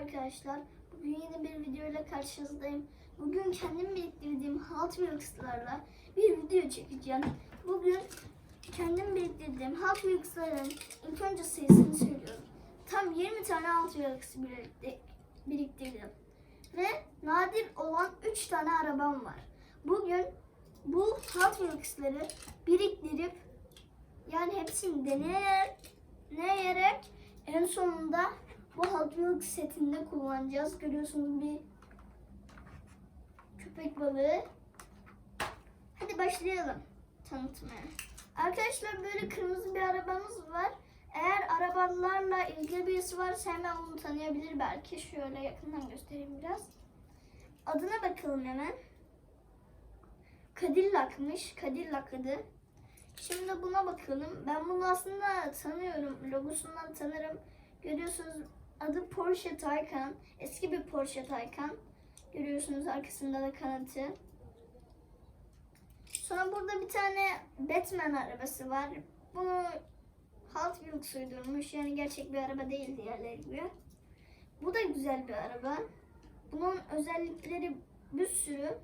arkadaşlar. Bugün yeni bir video ile karşınızdayım. Bugün kendim biriktirdiğim Hot Wheels'larla bir video çekeceğim. Bugün kendim biriktirdiğim Hot Wheels'ların ilk önce sayısını söylüyorum. Tam 20 tane Hot Wheels birikti- biriktirdim. Ve nadir olan 3 tane arabam var. Bugün bu Hot Wheels'ları biriktirip yani hepsini deneyerek en sonunda bu Wheels setinde kullanacağız. Görüyorsunuz bir köpek balığı. Hadi başlayalım tanıtmaya. Arkadaşlar böyle kırmızı bir arabamız var. Eğer arabalarla ilgili birisi varsa hemen onu tanıyabilir belki. Şöyle yakından göstereyim biraz. Adına bakalım hemen. Cadillac'mış. Cadillac adı. Şimdi buna bakalım. Ben bunu aslında tanıyorum. Logosundan tanırım. Görüyorsunuz adı Porsche Taycan. Eski bir Porsche Taycan. Görüyorsunuz arkasında da kanatı. Sonra burada bir tane Batman arabası var. Bunu Hot Wheels uydurmuş. Yani gerçek bir araba değil diğerleri gibi. Bu da güzel bir araba. Bunun özellikleri bir sürü.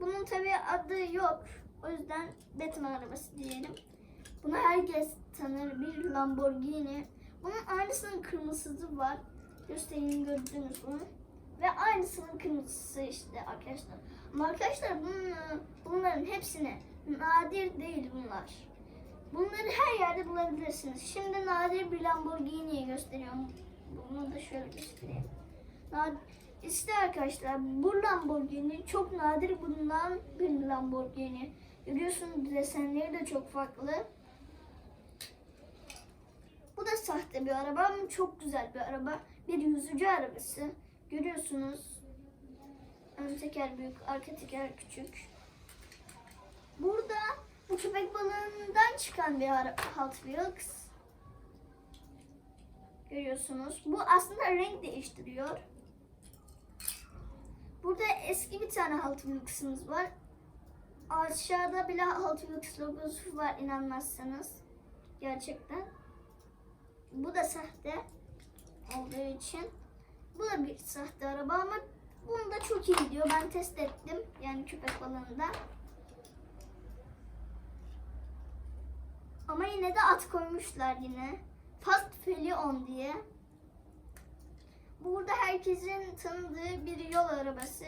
Bunun tabi adı yok. O yüzden Batman arabası diyelim. Bunu herkes tanır. Bir Lamborghini. Bunun aynısının kırmızısı var. Göstereyim gördünüz bunu. Ve aynısının kırmızısı işte arkadaşlar. Ama arkadaşlar bunun, bunların hepsine nadir değil bunlar. Bunları her yerde bulabilirsiniz. Şimdi nadir bir Lamborghini'yi gösteriyorum. Bunu da şöyle göstereyim. Nadir, arkadaşlar bu Lamborghini çok nadir bulunan bir Lamborghini. Görüyorsunuz desenleri de çok farklı. Bu da sahte bir araba ama çok güzel bir araba. Bir yüzücü arabası. Görüyorsunuz. Ön teker büyük, arka teker küçük. Burada bu köpek balığından çıkan bir Hot Wheels. Görüyorsunuz. Bu aslında renk değiştiriyor. Burada eski bir tane Hot Wheels'ımız var. Aşağıda bile Hot Wheels logosu var inanmazsanız. Gerçekten. Bu da sahte olduğu için. Bu da bir sahte araba ama bunu da çok iyi gidiyor. Ben test ettim. Yani köpek balığında. Ama yine de at koymuşlar yine. Fast Felion diye. Burada herkesin tanıdığı bir yol arabası,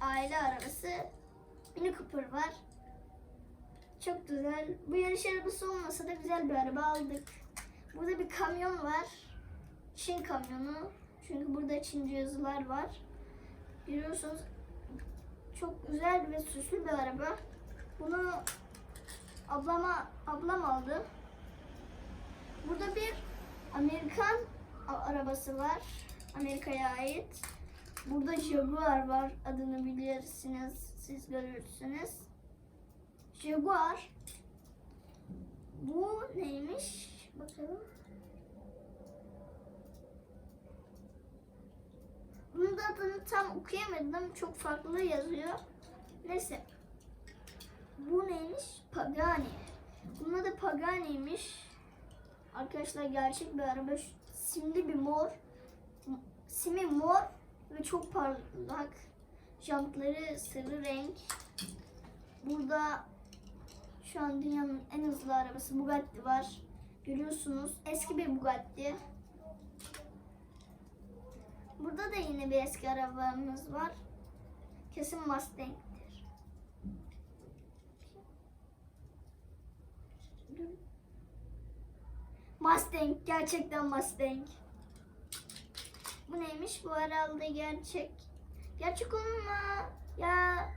aile arabası. Mini Cooper var. Çok güzel. Bu yarış arabası olmasa da güzel bir araba aldık. Burada bir kamyon var. Çin kamyonu. Çünkü burada Çince yazılar var. Görüyorsunuz çok güzel ve süslü bir araba. Bunu ablama ablam aldı. Burada bir Amerikan arabası var. Amerika'ya ait. Burada Jaguar var. Adını bilirsiniz. Siz görürsünüz. Jaguar. Bu neymiş? Bakalım. Bunun da adını tam okuyamadım. Çok farklı yazıyor. Neyse. Bu neymiş? Pagani. Bunun adı Pagani'ymiş. Arkadaşlar gerçek bir araba. Simli bir mor. Simi mor ve çok parlak. Jantları sarı renk. Burada şu an dünyanın en hızlı arabası Bugatti var. Görüyorsunuz. Eski bir Bugatti. Burada da yine bir eski arabamız var. Kesin Mustang'tir. Mustang. Gerçekten Mustang. Bu neymiş? Bu herhalde gerçek. Gerçek olma. Ya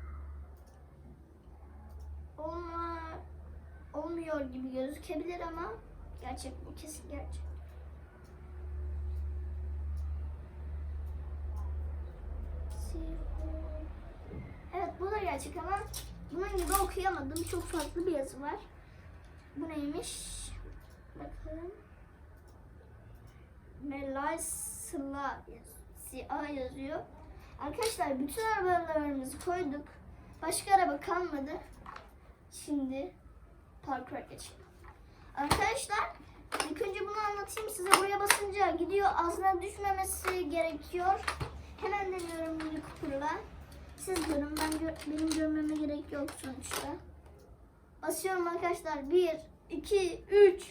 olma olmuyor gibi gözükebilir ama gerçek bu kesin gerçek. Evet bu da gerçek ama bunun gibi okuyamadım. Çok farklı bir yazı var. Bu neymiş? Bakalım. Melay Sıla yaz- yazıyor. Arkadaşlar bütün arabalarımızı koyduk. Başka araba kalmadı. Şimdi parkura geçelim. Arkadaşlar İlk önce bunu anlatayım size. Buraya basınca gidiyor. Ağzına düşmemesi gerekiyor. Hemen deniyorum Mini Cooper'la. Siz görün. Ben gö- benim görmeme gerek yok sonuçta. Basıyorum arkadaşlar. 1, 2, 3.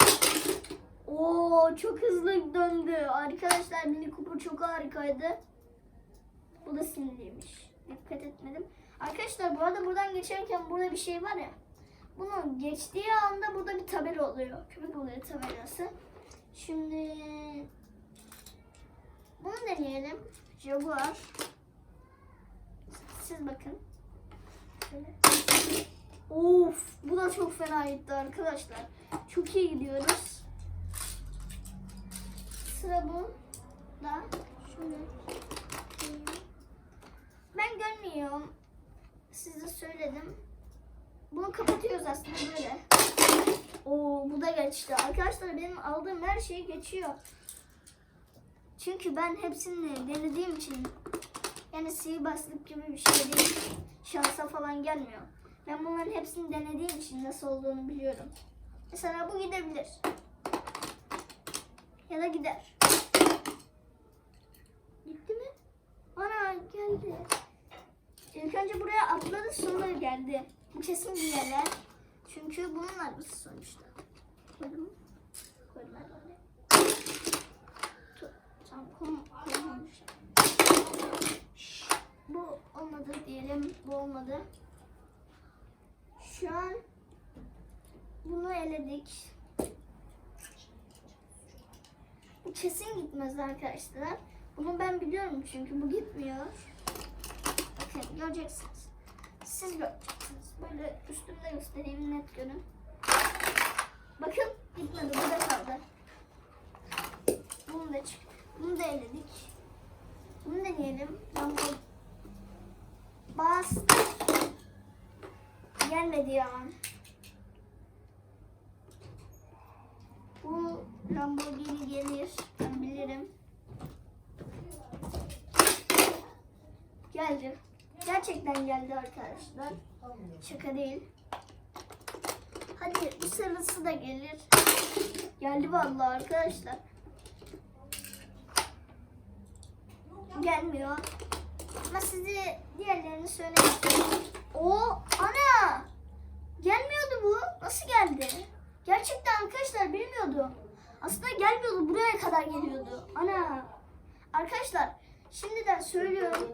Oo çok hızlı döndü. Arkadaşlar Mini Cooper çok harikaydı. Bu da sinirliymiş. Dikkat etmedim. Arkadaşlar bu arada buradan geçerken burada bir şey var ya. Bunu geçtiği anda burada bir tabela oluyor. Köpek oluyor tabelası. Şimdi bunu deneyelim. Jaguar. Siz bakın. Of bu da çok fena gitti arkadaşlar. Çok iyi gidiyoruz. Sıra bu da. Şöyle. Ben görmüyorum. Size söyledim. Bunu kapatıyoruz aslında böyle. Oo bu da geçti. Arkadaşlar benim aldığım her şey geçiyor. Çünkü ben hepsini denediğim için yani sihirbazlık gibi bir şey değil. Şansa falan gelmiyor. Ben bunların hepsini denediğim için nasıl olduğunu biliyorum. Mesela bu gidebilir. Ya da gider. Gitti mi? Ana geldi. İlk önce buraya atladı sonra geldi. Kesin bir yerler. Çünkü bunun arabası sonuçta. Koydum. Koydum ben oraya. Tut. Tamam koy- koymamışım. Şşş, Bu olmadı diyelim. Bu olmadı. Şu an bunu eledik. Bu kesin gitmez arkadaşlar. Bunu ben biliyorum çünkü bu gitmiyor. Bakın göreceksiniz. Siz göreceksiniz. Böyle üstümde göstereyim net görün. Bakın gitmedi burada kaldı. Bunu da çık. Bunu da eledik. Bunu deneyelim. Ben bu bastım. Gelmedi ya. Bu Lamborghini gelir. Ben bilirim. Geldi. Gerçekten geldi arkadaşlar. Şaka değil. Hadi bu sırası da gelir. Geldi vallahi arkadaşlar. Gelmiyor. Ama size diğerlerini söylemek O ana! Gelmiyordu bu. Nasıl geldi? Gerçekten arkadaşlar bilmiyordum. Aslında gelmiyordu. Buraya kadar geliyordu. Ana! Arkadaşlar şimdiden söylüyorum.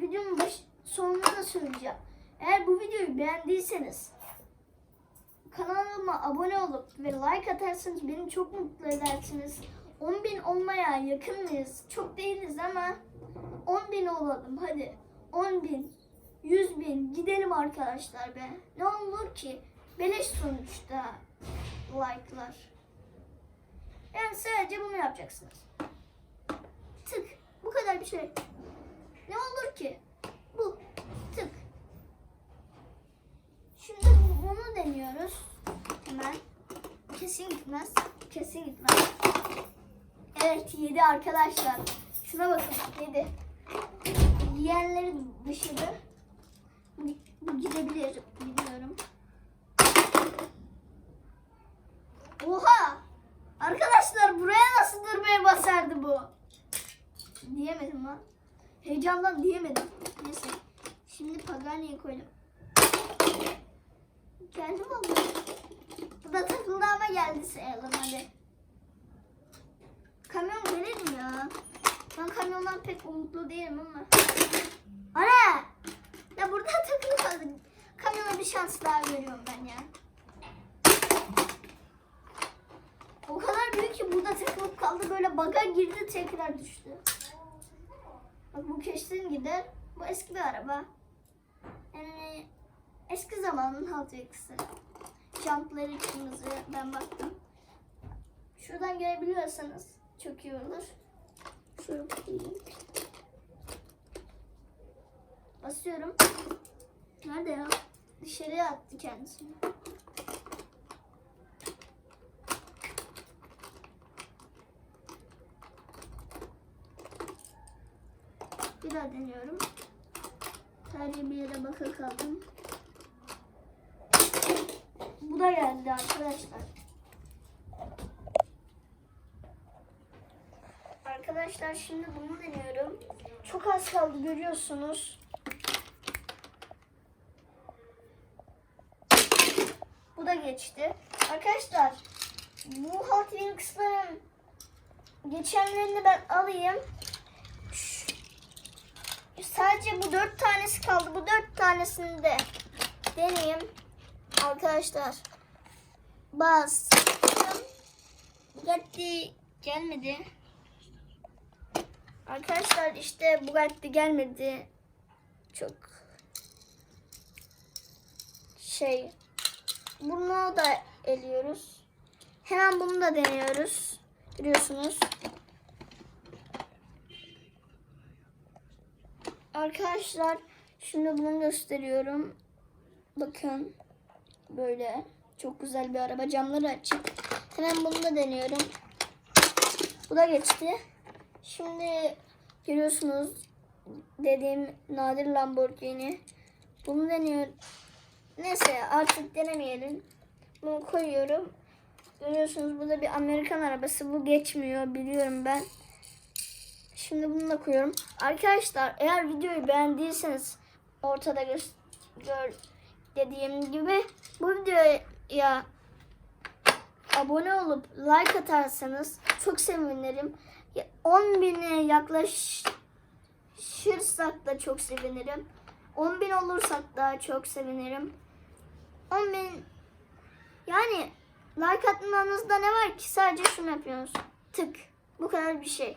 Videonun baş, sonunda da söyleyeceğim. Eğer bu videoyu beğendiyseniz kanalıma abone olup ve like atarsanız beni çok mutlu edersiniz. 10.000 olmaya yakın mıyız? Çok değiliz ama 10.000 olalım hadi. 10.000, 100.000 gidelim arkadaşlar be. Ne olur ki? Beleş sonuçta like'lar. Yani sadece bunu yapacaksınız. Tık. Bu kadar bir şey. Ne olur ki? Bu. Tık. Şimdi bu- bunu deniyoruz. Hemen. Kesin gitmez. Kesin gitmez. Evet yedi arkadaşlar. Şuna bakın yedi. Diğerleri dışarı. Bu gidebilir. Biliyorum. Oha! Arkadaşlar buraya nasıl durmaya basardı bu? Diyemedim lan. Heyecandan diyemedim. Neyse. Şimdi Pagani'yi koydum. Geldi mi abla? Bu da takıldı ama geldi sayalım hadi. Kamyon gelir mi ya? Ben kamyondan pek umutlu değilim ama. Ana! Ya burada takılı kaldı. Kamyona bir şans daha veriyorum ben ya. O kadar büyük ki burada takılıp kaldı. Böyle baga girdi tekrar düştü. Bak bu kesin gider. Bu eski bir araba. Yani eski zamanın Hot Wheels'ı. Jumpları kırmızı. Ben baktım. Şuradan görebiliyorsanız çok iyi olur. Şöyle koyayım. Basıyorum. Nerede ya? Dışarıya attı kendisini. Bir deniyorum. Tarihi bir yere baka kaldım. Bu da geldi arkadaşlar. Arkadaşlar şimdi bunu deniyorum. Çok az kaldı görüyorsunuz. Bu da geçti. Arkadaşlar bu Hot Wings'ların geçenlerini ben alayım. Sadece bu dört tanesi kaldı. Bu dört tanesini de deneyeyim. Arkadaşlar bas. Bugatti gelmedi. Arkadaşlar işte Bugatti gelmedi. Çok şey bunu da eliyoruz. Hemen bunu da deniyoruz. Görüyorsunuz. Arkadaşlar şimdi bunu gösteriyorum. Bakın böyle çok güzel bir araba. Camları açık. Hemen bunu da deniyorum. Bu da geçti. Şimdi görüyorsunuz dediğim nadir Lamborghini. Bunu deniyorum. Neyse artık denemeyelim. Bunu koyuyorum. Görüyorsunuz bu da bir Amerikan arabası. Bu geçmiyor biliyorum ben. Şimdi bunu da koyuyorum. Arkadaşlar eğer videoyu beğendiyseniz ortada gö- gör dediğim gibi bu videoya abone olup like atarsanız çok sevinirim. 10 bine yaklaşırsak da çok sevinirim. 10 bin olursak da çok sevinirim. 10 bin yani like atmanızda ne var ki sadece şunu yapıyorsunuz. Tık. Bu kadar bir şey.